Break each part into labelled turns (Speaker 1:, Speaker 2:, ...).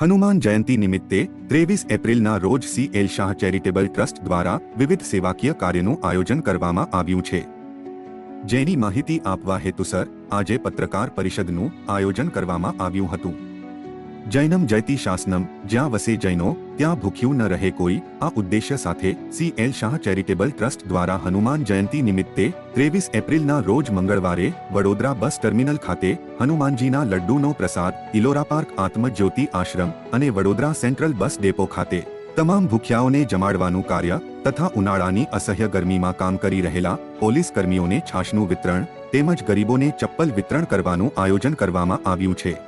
Speaker 1: હનુમાન જયંતી નિમિત્તે ત્રેવીસ એપ્રિલના રોજ C L Shah charitable trust દ્વારા વિવિધ સેવાકીય કાર્યનું આયોજન કરવામાં આવ્યું છે. જેની માહિતી આપવા હેતુસર આજે પત્રકાર પરિષદનું આયોજન કરવામાં આવ્યું હતું. જૈનમ જયતી શાસનમ, જ્યાં વસે જૈનો, ત્યાં ભૂખ્યું ન રહે કોઈ, આ ઉદ્દેશ્ય સાથે C L Shah charitable trust દ્વારા હનુમાન જયંતી નિમિત્તે ત્રેવીસ એપ્રિલના રોજ મંગળવારે વડોદરા બસ ટર્મિનલ ખાતે હનુમાનજીના લડ્ડુનો પ્રસાદ, ઇલોરા પાર્ક આત્મજ્યોતિ આશ્રમ અને વડોદરા સેન્ટ્રલ બસ ડેપો ખાતે. તમામ ભૂખ્યાઓને જમાડવાનું કાર્ય તથા ઉનાળાની અસહ્ય ગરમીમાં કામ કરી રહેલા પોલીસ કર્મીઓને છાશનું વિતરણ તેમજ ગરીબોને ચપ્પલ વિતરણ કરવાનું આયોજન કરવામાં આવ્યું છે.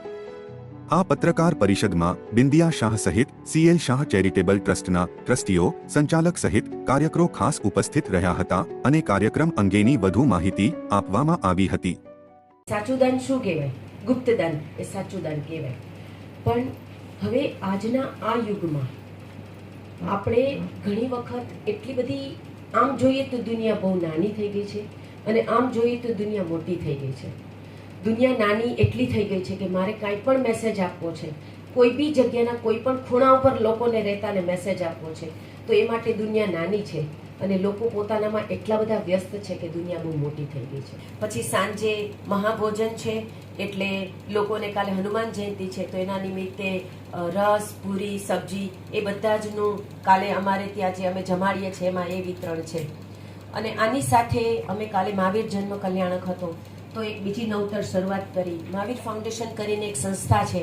Speaker 1: આ પત્રકાર પરિષદમાં બિંદિયા શાહ સહિત સીએલ શાહ ચેરિટેબલ ટ્રસ્ટના ટ્રસ્ટીઓ, સંચાલક સહિત કાર્યકરો ખાસ ઉપસ્થિત રહ્યા હતા અને કાર્યક્રમ અંગેની વધુ માહિતી આપવામાં આવી હતી.
Speaker 2: સાચું દાન શું કહેવાય? ગુપ્ત દાન એ સાચું દાન કહેવાય. પણ હવે આજના આ યુગમાં આપણે ઘણી વખત એટલી બધી આમ જોઈએ તો દુનિયા બહુ નાની થઈ ગઈ છે અને આમ જોઈએ તો દુનિયા મોટી થઈ ગઈ છે. દુનિયા નાની એટલી થઈ ગઈ છે કે મારે કાંઈ પણ મેસેજ આપવો છે. કોઈ બી જગ્યાના કોઈ પણ ખૂણા ઉપર લોકોને રહેતાને મેસેજ આપવો છે. તો એ માટે દુનિયા નાની છે અને લોકો પોતાનામાં એટલા બધા વ્યસ્ત છે કે દુનિયા બહુ મોટી થઈ ગઈ છે. પછી સાંજે મહાભોજન છે એટલે લોકોને કાલે હનુમાન જયંતિ છે તો એના નિમિત્તે રસ, પૂરી, સબ્જી એ બધા જનું કાલે અમારે ત્યાં જે અમે જમાડીએ છીએ એમાં એ વિતરણ છે. અને આની સાથે અમે કાલે મહાવીર જન્મ કલ્યાણક હતો. તો એક બીજી નવતર શરૂઆત કરી. મહાવીર ફાઉન્ડેશન કરીને એક સંસ્થા છે,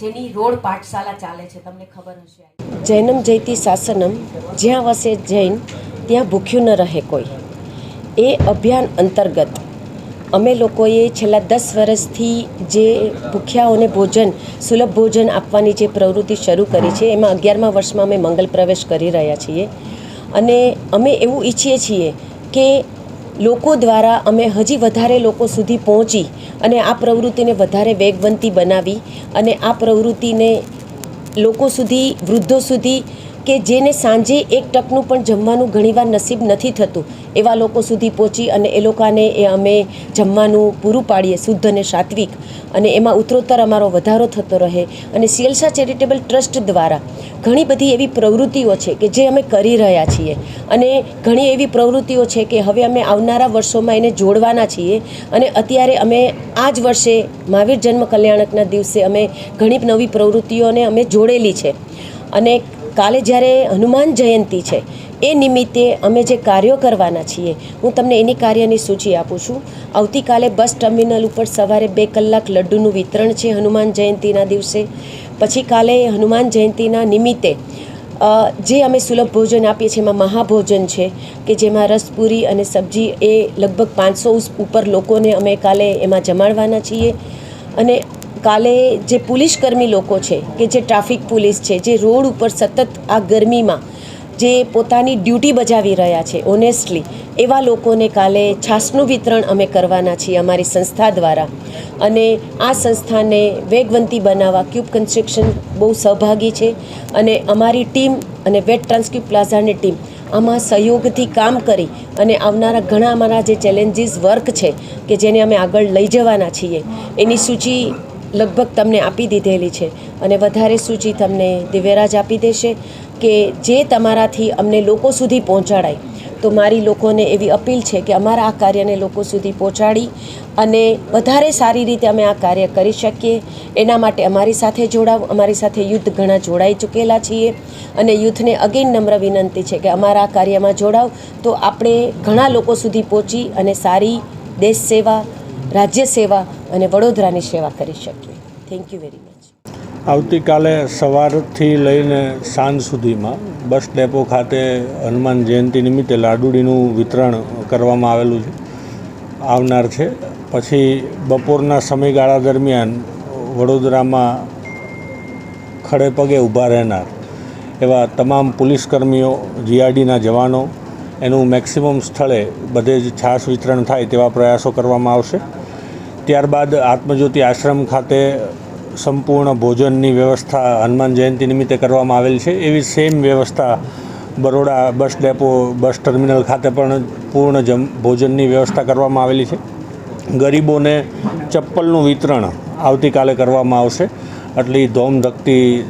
Speaker 2: જેની રોડ પાઠશાલા ચાલે છે. તમને ખબર હશે. જૈનમ જૈતી શાસનમ, જ્યાં વસે જૈન, ત્યાં ભૂખ્યું ન રહે કોઈ. એ અભિયાન અંતર્ગત અમે લોકોએ છેલ્લા દસ વર્ષથી જે ભૂખ્યાઓને ભોજન, સુલભ ભોજન આપવાની જે પ્રવૃત્તિ શરૂ કરી છે, એમાં અગિયારમા વર્ષમાં અમે મંગલ પ્રવેશ કરી રહ્યા છીએ. અને અમે એવું ઈચ્છીએ છીએ કે લોકો દ્વારા અમે હજી વધારે લોકો સુધી પહોંચી અને આ પ્રવૃત્તિને વધારે વેગવંતી બનાવી અને આ પ્રવૃત્તિને લોકો સુધી, વૃદ્ધો સુધી કે જેને સાંજે એક ટકનું પણ જમવાનું ઘણીવાર નસીબ નથી થતું. એવા લોકો સુધી પહોંચી અને એ લોકોને એ અમે જમવાનું પૂરું પાડીએ, શુદ્ધ અને સાત્વિક. અને એમાં ઉત્તરોત્તર અમારો વધારો થતો રહે અને સિયલસા ચેરિટેબલ ટ્રસ્ટ દ્વારા ઘણી બધી એવી પ્રવૃત્તિઓ છે કે જે અમે કરી રહ્યા છીએ. અને ઘણી એવી પ્રવૃત્તિઓ છે કે હવે અમે આવનારા વર્ષોમાં એને જોડવાના છીએ. અને અત્યારે અમે આ જ વર્ષે મહાવીર જન્મ કલ્યાણકના દિવસે અમે ઘણી નવી પ્રવૃત્તિઓને અમે જોડેલી છે. અને કાલે જ્યારે હનુમાન જયંતિ છે, એ નિમિત્તે અમે જે કાર્યો કરવાના છીએ, હું તમને એની કાર્યની સૂચિ આપું છું. આવતીકાલે બસ ટર્મિનલ ઉપર સવારે બે કલાક લડ્ડુનું વિતરણ છે હનુમાન જયંતિના દિવસે. પછી કાલે હનુમાન જયંતિના નિમિત્તે જે અમે સુલભ ભોજન આપીએ છીએ, એમાં મહાભોજન છે કે જેમાં રસપૂરી અને સબ્જી એ લગભગ પાંચસો ઉપર લોકોને અમે કાલે એમાં જમાડવાના છીએ. અને કાલે જે પોલીસકર્મી લોકો છે, કે જે ટ્રાફિક પોલીસ છે, જે રોડ ઉપર સતત આ ગરમીમાં જે પોતાની ડ્યુટી બજાવી રહ્યા છે ઓનેસ્ટલી એવા લોકોને કાલે છાસનું વિતરણ અમે કરવાના છીએ અમારી સંસ્થા દ્વારા. અને આ સંસ્થાને વેગવંતી બનાવવા ક્યુબ કન્સ્ટ્રક્શન બહુ સહભાગી છે અને અમારી ટીમ અને વેટ ટ્રાન્સક્યુબ પ્લાઝાની ટીમ આમાં સહયોગથી કામ કરી અને આવનારા ઘણા અમારા જે ચેલેન્જીસ વર્ક છે, કે જેને અમે આગળ લઈ જવાના છીએ, એની સૂચિ લગભગ તમને આપી દીધેલી છે. અને વધારે સૂચિ તમને દિવ્યરાજ આપી દેશે કે જે તમારાથી અમને લોકો સુધી પહોંચાડાય. તો મારી લોકોને એવી અપીલ છે કે અમારા આ કાર્યને લોકો સુધી પહોંચાડી અને વધારે સારી રીતે અમે આ કાર્ય કરી શકીએ. એના માટે અમારી સાથે જોડાવ. અમારી સાથે યુદ્ધ ઘણા જોડાઈ ચૂકેલા છીએ. અને યુથને અગેન નમ્ર વિનંતી છે કે અમારા આ કાર્યમાં જોડાવ. તો આપણે ઘણા લોકો સુધી પહોંચી અને સારી દેશ સેવા, રાજ્ય સેવા અને વડોદરાની સેવા કરી શકીએ. થેન્ક યુ વેરી મચ
Speaker 3: આવતીકાલે સવારથી લઈને સાંજ સુધીમાં બસ ડેપો ખાતે હનુમાન જયંતિ નિમિત્તે લાડુડીનું વિતરણ કરવામાં આવેલું છે. આવનાર છે. પછી બપોરના સમયગાળા દરમિયાન વડોદરામાં ખડે પગે ઊભા રહેનાર એવા તમામ પોલીસકર્મીઓ, જીઆરડીના જવાનો, એનું મેક્સિમમ સ્થળે બધે જ છાશ વિતરણ થાય તેવા પ્રયાસો કરવામાં આવશે. ત્યારબાદ આત્મજ્યોતિ આશ્રમ ખાતે સંપૂર્ણ ભોજનની વ્યવસ્થા હનુમાન જયંતિ નિમિત્તે કરવામાં આવેલ છે. એવી સેમ વ્યવસ્થા Baroda bus depot, bus terminal ખાતે પણ પૂર્ણ જમ, ભોજનની વ્યવસ્થા કરવામાં આવેલી છે. ગરીબોને ચપ્પલનું વિતરણ આવતીકાલે કરવામાં આવશે. આટલી ધોમધકતી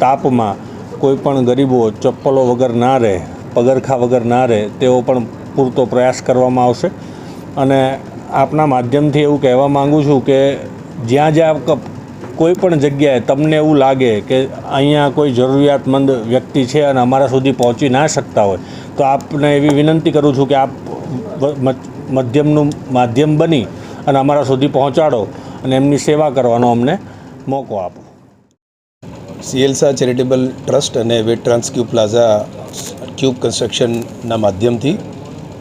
Speaker 3: તાપમાં કોઈ પણ ગરીબો ચપ્પલો વગર ના રહે, પગરખા વગર ના રહે તેવો પણ પૂરતો પ્રયાસ કરવામાં આવશે. અને આપના માધ્યમથી એવું કહેવા માગું છું કે જ્યાં જ્યાં કોઈ પણ જગ્યાએ તમને એવું લાગે કે અહીંયા કોઈ જરૂરિયાતમંદ વ્યક્તિ છે અને અમારા સુધી પહોંચી ના શકતા હોય, તો આપને એવી વિનંતી કરું છું કે આપ મધ્યમનું માધ્યમ બની અને અમારા સુધી પહોંચાડો અને એમની સેવા કરવાનો અમને મોકો આપો.
Speaker 4: સીએલસા ચેરિટેબલ ટ્રસ્ટ અને વેટ ટ્રાન્સક્યુ પ્લાઝા ક્યુબ કન્સ્ટ્રક્શનના માધ્યમથી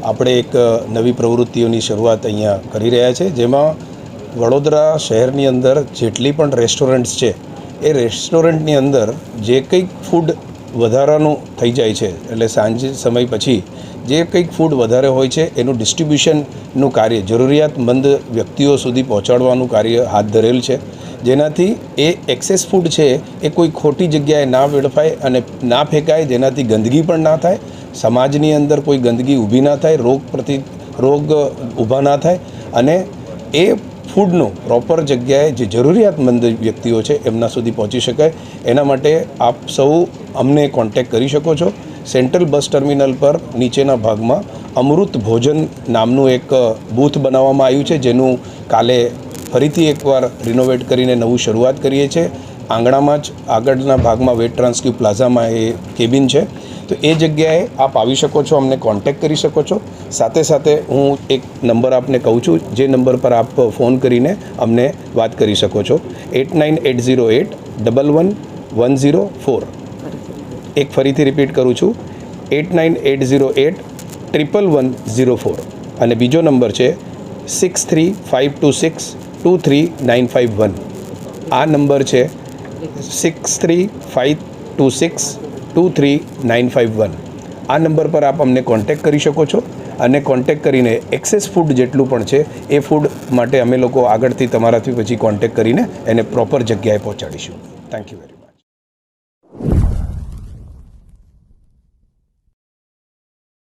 Speaker 4: આપણે એક નવી પ્રવૃત્તિઓની શરૂઆત અહીંયા કરી રહ્યા છે, જેમાં વડોદરા શહેરની અંદર જેટલી પણ રેસ્ટોરન્ટ્સ છે, એ રેસ્ટોરન્ટની અંદર જે કંઈક ફૂડ વધારાનું થઈ જાય છે, એટલે સાંજ સમય પછી જે કંઈક ફૂડ વધારે હોય છે, એનું ડિસ્ટ્રીબ્યુશનનું કાર્ય, જરૂરિયાતમંદ વ્યક્તિઓ સુધી પહોંચાડવાનું કાર્ય હાથ ધરેલ છે. જેનાથી એ એક્સેસ ફૂડ છે, એ કોઈ ખોટી જગ્યાએ ના વેડફાય અને ના ફેંકાય, જેનાથી ગંદકી પણ ના થાય સમાજની અંદર કોઈ ગંદકી ઊભી ના થાય, રોગ પ્રતિ, રોગ ઊભા ના થાય અને એ ફૂડનું પ્રોપર જગ્યાએ જે જરૂરિયાતમંદ વ્યક્તિઓ છે એમના સુધી પહોંચી શકાય. એના માટે આપ સૌ અમને કોન્ટેક કરી શકો છો. સેન્ટ્રલ બસ ટર્મિનલ પર નીચેના ભાગમાં અમૃત ભોજન નામનું એક બૂથ બનાવવામાં આવ્યું છે, જેનું કાલે ફરીથી એકવાર રિનોવેટ કરીને નવું શરૂઆત કરીએ છીએ. આંગણામાં જ આગળના ભાગમાં વેટ ટ્રાન્સક્યુ પ્લાઝામાં એ કેબિન છે. તો એ જગ્યાએ આપ આવી શકો છો, અમને કોન્ટેક્ટ કરી શકો છો. સાથે સાથે હું એક નંબર આપને કહું છું, જે નંબર પર આપ ફોન કરીને અમને વાત કરી શકો છો. Eight nine eight zero eight double one one zero four. એક ફરીથી રિપીટ કરું છું. Eight nine eight zero eight triple one zero four. અને બીજો નંબર છે six three five two six two three nine five one. આ number છે six three five two six two three nine five one આ number પર આપ અમને contact કરી શકો છો અને કોન્ટેક કરીને એક્સેસ ફૂડ જેટલું પણ છે, એ ફૂડ માટે અમે લોકો આગળથી તમારાથી પછી કોન્ટેક કરીને એને પ્રોપર જગ્યાએ પહોંચાડીશું. Thank you very